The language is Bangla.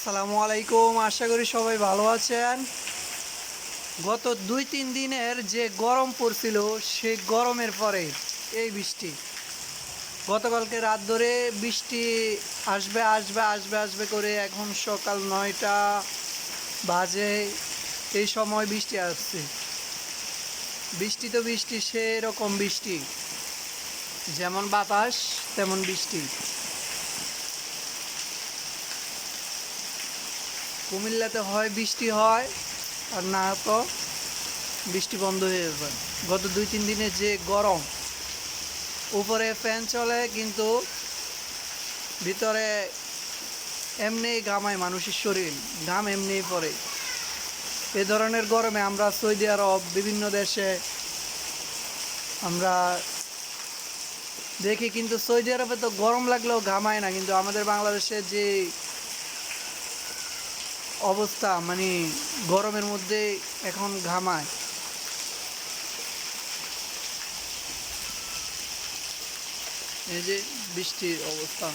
আসসালামু আলাইকুম, আশা করি সবাই ভালো আছেন। গত দুই তিন দিনের যে গরম পড়ছিল, সেই গরমের পরে এই বৃষ্টি। গতকালকে রাত ধরে বৃষ্টি আসবে আসবে আসবে আসবে করে এখন সকাল নয়টা বাজে এই সময় বৃষ্টি আসছে। বৃষ্টি তো বৃষ্টি, সেরকম বৃষ্টি। যেমন বাতাস, তেমন বৃষ্টি। কুমিল্লাতে হয়, বৃষ্টি হয়, আর না তো বৃষ্টি বন্ধ হয়ে যায় গত দুই, তিন দিনে যে গরম, উপরে ফ্যান চলে, কিন্তু ভিতরে এমনি ঘামায় মানুষের শরীর, ঘাম এমনিই পড়ে। এ ধরনের গরমে আমরা সৌদি আরব, বিভিন্ন দেশে আমরা দেখি, কিন্তু সৌদি আরবে তো গরম লাগলেও ঘামায় না, কিন্তু আমাদের বাংলাদেশে যে অবস্থা মানে গরমের মধ্যে এখন ঘামায়। এই যে বৃষ্টির অবস্থা।